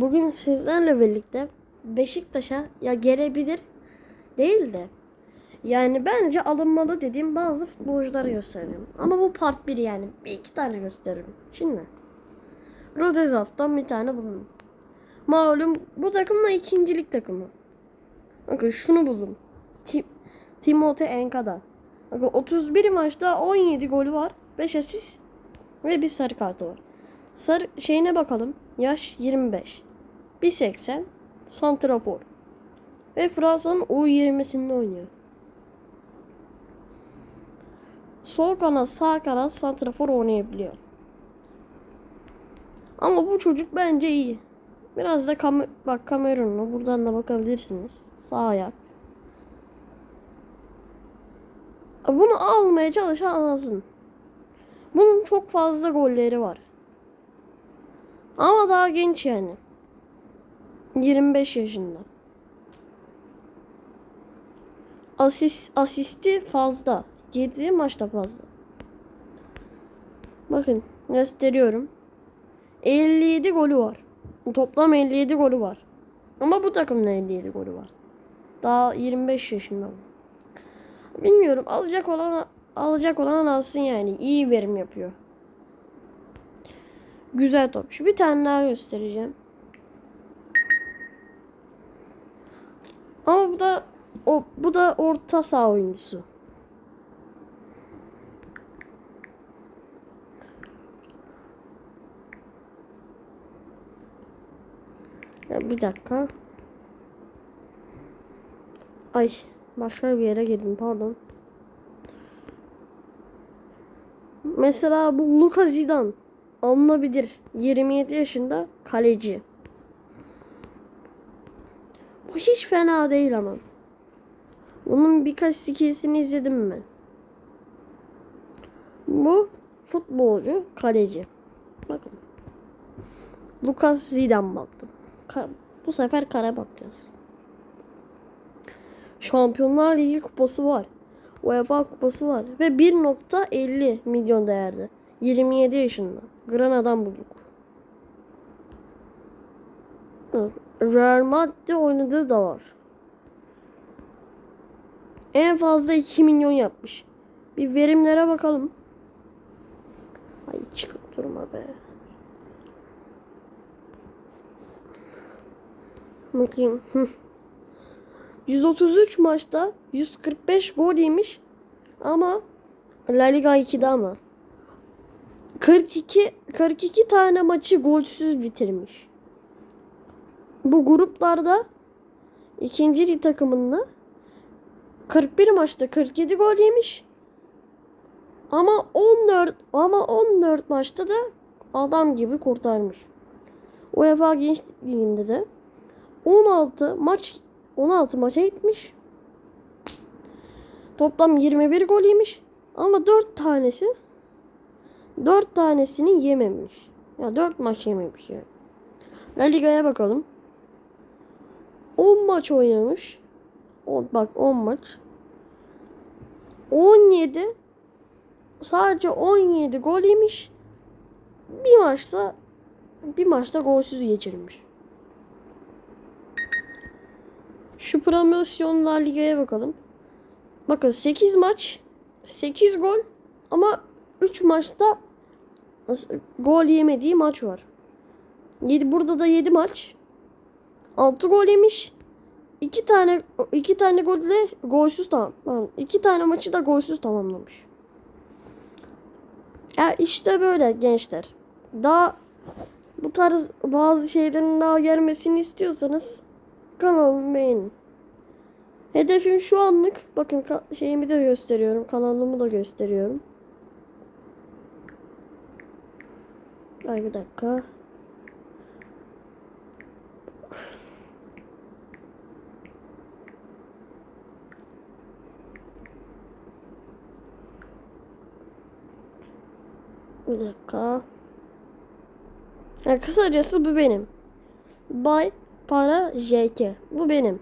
bugün sizlerle birlikte Beşiktaş'a ya gelebilir değil de yani bence alınmalı dediğim bazı futbolcuları göstereceğim. Ama bu part 1 yani. Bir iki tane gösteririm. Şimdi. Rodezalt'tan bir tane buldum. Malum bu takımla ikincilik takımı. Bakın şunu buldum. Tim Timote Enkada. Bakın 31 maçta 17 golü var. 5 asist ve bir sarı kartı var. Sarı şeyine bakalım. Yaş 25. 1.80 santrafor. Ve Fransa'nın U20'sinde oynuyor. Sol kanat, sağ kanat santrafor oynayabiliyor. Ama bu çocuk bence iyi. Biraz da kam bak Kamerunlu. Buradan da bakabilirsiniz. Sağ ayak. Bunu almaya çalışan alsın. Bunun çok fazla golleri var. Ama daha genç yani. 25 yaşında. Asist, asisti fazla. 7 maçta fazla. Bakın gösteriyorum. 57 golü var. Toplam 57 golü var. Ama bu takımda 57 golü var. Daha 25 yaşında. Bilmiyorum alacak olan alacak olan alsın yani. İyi verim yapıyor. Güzel topçu. Bir tane daha göstereceğim. Bu da o bu da orta saha oyuncusu. Ya bir dakika. Ay başka bir yere girdim pardon. Mesela bu Luka Zidane alınabilir. 27 yaşında kaleci. Bu hiç fena değil ama. Bunun birkaç skillsini izledim ben. Bu futbolcu kaleci. Bakın. Lucas Zidane baktım. Ka- bu sefer kare bakacağız. Şampiyonlar Ligi kupası var. UEFA kupası var. Ve 1.50 milyon değerde. 27 yaşında. Granada'dan bulduk. Real Madrid oynadığı da var. En fazla 2 milyon yapmış. Bir verimlere bakalım. Ay çıkıp durma be. Bakayım. Hı. 133 maçta 145 gol yemiş. Ama La Liga 2'de ama. 42 42 tane maçı golsüz bitirmiş. Bu gruplarda ikinci takımında 41 maçta 47 gol yemiş. Ama 14 ama 14 maçta da adam gibi kurtarmış. UEFA Genç Ligi'nde de 16 maç 16 maça gitmiş. Toplam 21 gol yemiş. Ama 4 tanesi 4 tanesini yememiş. Ya 4 maç yememiş yani. La Liga'ya bakalım. 10 maç oynamış. O, bak 10 maç. 17 sadece 17 gol yemiş. Bir maçta bir maçta golsüz geçirmiş. Şu promosyon La bakalım. Bakın 8 maç 8 gol ama 3 maçta gol yemediği maç var. 7 burada da 7 maç. 6 gol yemiş. 2 tane 2 tane golle golsüz tamam. 2 tane maçı da golsüz tamamlamış. Ya işte böyle gençler. Daha bu tarz bazı şeylerin daha gelmesini istiyorsanız kanalımı beğenin. Hedefim şu anlık bakın şeyimi de gösteriyorum. Kanalımı da gösteriyorum. Ay bir dakika. Bir dakika. Yani kısacası bu benim. Bay para JK. Bu benim.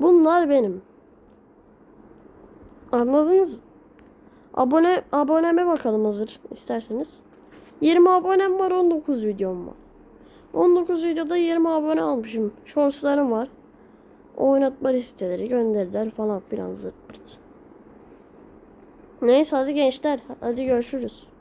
Bunlar benim. Anladınız? Abone aboneme bakalım hazır isterseniz. 20 abonem var 19 videom var. 19 videoda 20 abone almışım. Shortslarım var. Oynatma listeleri, gönderiler falan filan zırt pırt. Neyse hadi gençler. Hadi görüşürüz.